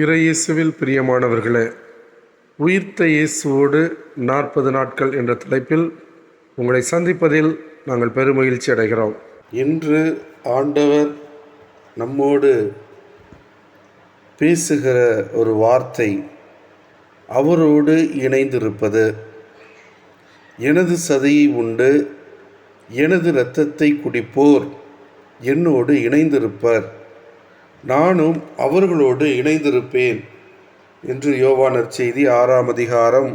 இறையேசுவில் பிரியமானவர்களே உயிர்த்த இயேசுவோடு நாற்பது நாட்கள் என்ற தலைப்பில் உங்களை சந்திப்பதில் நாங்கள் பெருமகிழ்ச்சி அடைகிறோம். இன்று ஆண்டவர் நம்மோடு பேசுகிற ஒரு வார்த்தை அவரோடு இணைந்திருப்பது. எனது சதையை உண்டு எனது இரத்தத்தை குடிப்போர் என்னோடு இணைந்திருப்பர். நானும் அவர்களோடு இணைந்திருப்பேன். என்று யோவானர் செய்தி ஆறாம் அதிகாரம்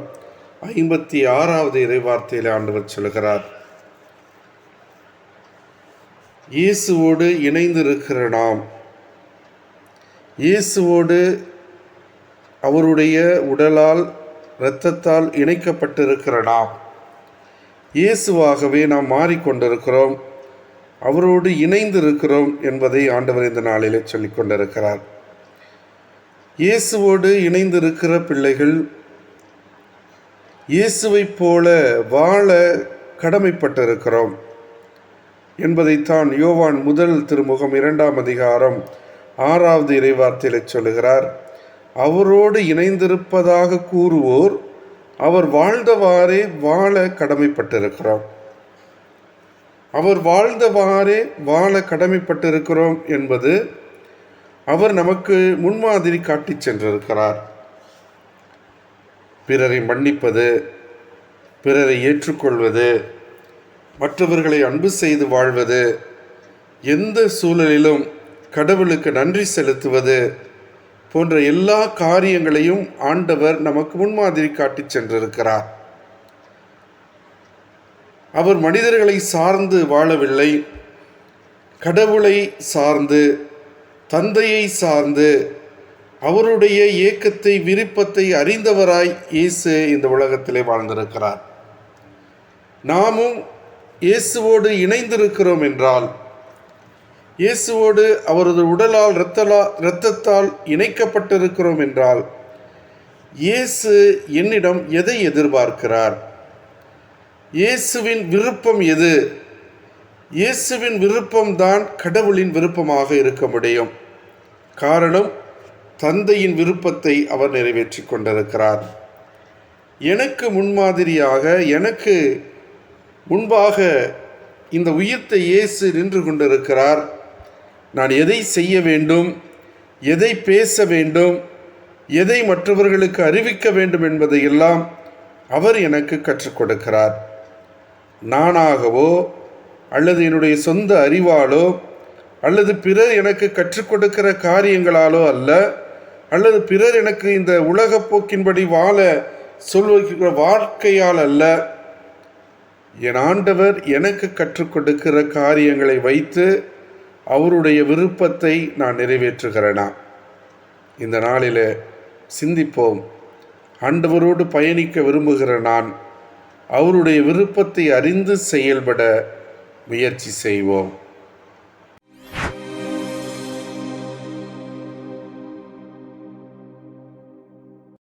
ஐம்பத்தி ஆறாவது இறைவார்த்தையில் ஆண்டவர் சொல்கிறார் இயேசுவோடு இணைந்திருக்கிற நாம் இயேசுவோடு அவருடைய உடலால் இரத்தத்தால் இணைக்கப்பட்டிருக்கிற நாம் இயேசுவாகவே நாம் மாறிக்கொண்டிருக்கிறோம். அவரோடு இணைந்து இருக்கிறோம் என்பதை ஆண்டவர் இந்த நாளிலே சொல்லிக் கொண்டிருக்கிறார். இயேசுவோடு இணைந்திருக்கிற பிள்ளைகள் இயேசுவைப் போல வாழ கடமைப்பட்டிருக்கிறோம் என்பதைத்தான் யோவான் முதல் திருமுகம் இரண்டாம் அதிகாரம் ஆறாவது இறைவார்த்தையில சொல்லுகிறார். அவரோடு இணைந்திருப்பதாக கூறுவோர் அவர் வாழ்ந்தவாறே வாழ கடமைப்பட்டிருக்கிறோம். அவர் வாழ்ந்தவாறே வாழ கடமைப்பட்டிருக்கிறோம் என்பது அவர் நமக்கு முன்மாதிரி காட்டிச் சென்றிருக்கிறார். பிறரை மன்னிப்பது பிறரை ஏற்றுக்கொள்வது மற்றவர்களை அன்பு செய்து வாழ்வது எந்த சூழலிலும் கடவுளுக்கு நன்றி செலுத்துவது போன்ற எல்லா காரியங்களையும் ஆண்டவர் நமக்கு முன்மாதிரி காட்டிச் சென்றிருக்கிறார். அவர் மனிதர்களை சார்ந்து வாழவில்லை கடவுளை சார்ந்து தந்தையை சார்ந்து அவருடைய இயக்கத்தை விருப்பத்தை அறிந்தவராய் இயேசு இந்த உலகத்திலே வாழ்ந்திருக்கிறார். நாமும் இயேசுவோடு இணைந்திருக்கிறோம் என்றால் இயேசுவோடு அவரது உடலால் இரத்தலா இரத்தத்தால் இணைக்கப்பட்டிருக்கிறோம் என்றால் இயேசு என்னிடம் எதை எதிர்பார்க்கிறார்? இயேசுவின் விருப்பம் எது? இயேசுவின் விருப்பம்தான் கடவுளின் விருப்பமாக இருக்க முடியும். காரணம் தந்தையின் விருப்பத்தை அவர் நிறைவேற்றி கொண்டிருக்கிறார். எனக்கு முன்மாதிரியாக எனக்கு முன்பாக இந்த உயிர்த்த இயேசு நின்று கொண்டிருக்கிறார். நான் எதை செய்ய வேண்டும்? எதை பேச வேண்டும்? எதை மற்றவர்களுக்கு அறிவிக்க வேண்டும் என்பதையெல்லாம் அவர் எனக்கு கற்றுக் கொடுக்கிறார். நானாகவோ அல்லது என்னுடைய சொந்த அறிவாலோ அல்லது பிறர் எனக்கு கற்றுக் கொடுக்கிற காரியங்களாலோ அல்ல அல்லது பிறர் எனக்கு இந்த உலகப் போக்கின்படி வாழ சொல்வகிற வாழ்க்கையால் அல்ல என் ஆண்டவர் எனக்கு கற்றுக் கொடுக்கிற காரியங்களை வைத்து அவருடைய விருப்பத்தை நான் நிறைவேற்றுகிறேனா இந்த நாளில் சிந்திப்போம். ஆண்டவரோடு பயணிக்க விரும்புகிற நான் அவருடைய விருப்பத்தை அறிந்து செயல்பட முயற்சி செய்வோம்.